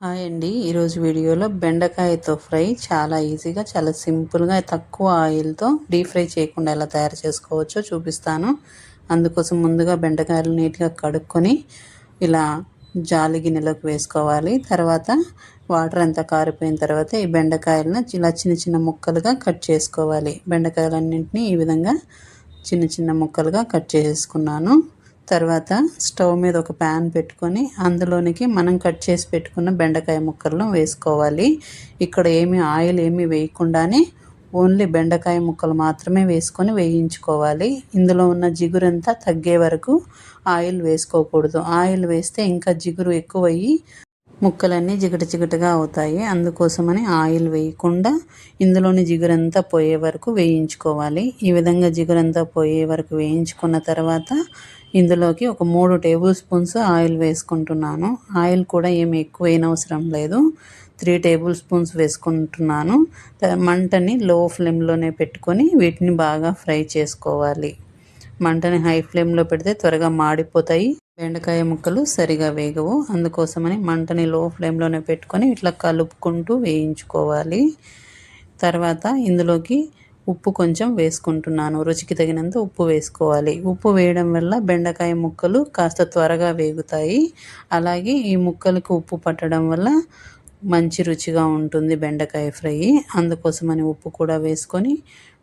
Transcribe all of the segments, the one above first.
Hi అండి. ఈరోజు వీడియోలో బెండకాయతో ఫ్రై చాలా ఈజీగా చాలా సింపుల్గా తక్కువ ఆయిల్తో డీప్ ఫ్రై చేయకుండా ఎలా తయారు చేసుకోవచ్చో చూపిస్తాను. అందుకోసం ముందుగా బెండకాయలు నీట్గా కడుక్కొని ఇలా జాలి గిన్నెలోకి వేసుకోవాలి. తర్వాత వాటర్ అంతా కారిపోయిన తర్వాత ఈ బెండకాయలను ఇలా చిన్న చిన్న ముక్కలుగా కట్ చేసుకోవాలి. బెండకాయలన్నింటినీ ఈ విధంగా చిన్న చిన్న ముక్కలుగా కట్ చేసుకున్నాను. తర్వాత స్టవ్ మీద ఒక ప్యాన్ పెట్టుకొని అందులోనికి మనం కట్ చేసి పెట్టుకున్న బెండకాయ ముక్కలను వేసుకోవాలి. ఇక్కడ ఏమి ఆయిల్ ఏమి వేయకుండానే ఓన్లీ బెండకాయ ముక్కలు మాత్రమే వేసుకొని వేయించుకోవాలి. ఇందులో ఉన్న జిగురంతా తగ్గే వరకు ఆయిల్ వేసుకోకూడదు. ఆయిల్ వేస్తే ఇంకా జిగురు ఎక్కువయ్యి ముక్కలన్నీ జిగట జిగటగా అవుతాయి. అందుకోసమని ఆయిల్ వేయకుండా ఇందులోని జిగురంతా పోయే వరకు వేయించుకోవాలి. ఈ విధంగా జిగురంతా పోయే వరకు వేయించుకున్న తర్వాత ఇందులోకి ఒక మూడు టేబుల్ స్పూన్స్ ఆయిల్ వేసుకుంటున్నాను. ఆయిల్ కూడా ఏమి ఎక్కువ అవసరం లేదు. త్రీ టేబుల్ స్పూన్స్ వేసుకుంటున్నాను. మంటని లో ఫ్లేమ్లోనే పెట్టుకొని వీటిని బాగా ఫ్రై చేసుకోవాలి. మంటని హై ఫ్లేమ్లో పెడితే త్వరగా మాడిపోతాయి. బెండకాయ ముక్కలు సరిగా వేగవు. అందుకోసమని మంటని లో ఫ్లేమ్లోనే పెట్టుకొని ఇట్లా కలుపుకుంటూ వేయించుకోవాలి. తర్వాత ఇందులోకి ఉప్పు కొంచెం వేసుకుంటున్నాను. రుచికి తగినంత ఉప్పు వేసుకోవాలి. ఉప్పు వేయడం వల్ల బెండకాయ ముక్కలు కాస్త త్వరగా వేగుతాయి. అలాగే ఈ ముక్కలకు ఉప్పు పట్టడం వల్ల మంచి రుచిగా ఉంటుంది బెండకాయ ఫ్రై. అందుకోసమని ఉప్పు కూడా వేసుకొని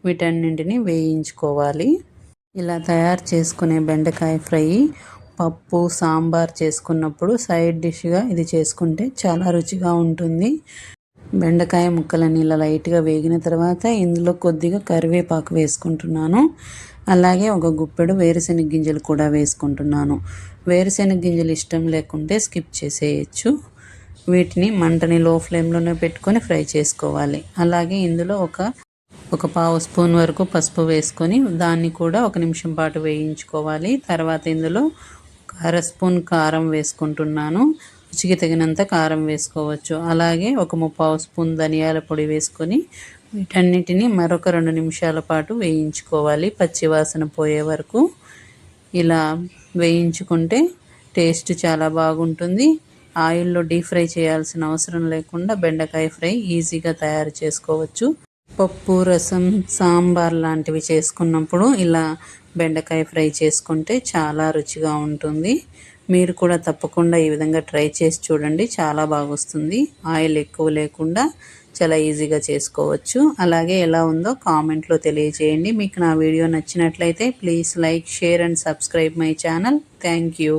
వీటన్నింటిని వేయించుకోవాలి. ఇలా తయారు చేసుకునే బెండకాయ ఫ్రై పప్పు సాంబార్ చేసుకున్నప్పుడు సైడ్ డిష్గా ఇది చేసుకుంటే చాలా రుచిగా ఉంటుంది. బెండకాయ ముక్కలని ఇలా లైట్గా వేగిన తర్వాత ఇందులో కొద్దిగా కరివేపాకు వేసుకుంటున్నాను. అలాగే ఒక గుప్పెడు వేరుశెనగ గింజలు కూడా వేసుకుంటున్నాను. వేరుశెనగ గింజలు ఇష్టం లేకుంటే స్కిప్ చేసేయచ్చు. వీటిని మంటని లో ఫ్లేమ్లోనే పెట్టుకొని ఫ్రై చేసుకోవాలి. అలాగే ఇందులో ఒక ఒక పావు స్పూన్ వరకు పసుపు వేసుకొని దాన్ని కూడా ఒక నిమిషం పాటు వేయించుకోవాలి. తర్వాత ఇందులో అర స్పూన్ కారం వేసుకుంటున్నాను. రుచికి తగినంత కారం వేసుకోవచ్చు. అలాగే ఒక ముప్పావు స్పూన్ ధనియాల పొడి వేసుకొని వీటన్నిటిని మరొక రెండు నిమిషాల పాటు వేయించుకోవాలి. పచ్చివాసన పోయే వరకు ఇలా వేయించుకుంటే టేస్ట్ చాలా బాగుంటుంది. ఆయిల్లో డీప్ ఫ్రై చేయాల్సిన అవసరం లేకుండా బెండకాయ ఫ్రై ఈజీగా తయారు చేసుకోవచ్చు. పప్పు రసం సాంబార్ లాంటివి చేసుకున్నప్పుడు ఇలా బెండకాయ ఫ్రై చేసుకుంటే చాలా రుచిగా ఉంటుంది. మీరు కూడా తప్పకుండా ఈ విధంగా ట్రై చేసి చూడండి. చాలా బాగా వస్తుంది. ఆయిల్ ఎక్కువ లేకుండా చాలా ఈజీగా చేసుకోవచ్చు. అలాగే ఎలా ఉందో కామెంట్లో తెలియజేయండి. మీకు నా వీడియో నచ్చినట్లయితే please like share and subscribe my channel. Thank you.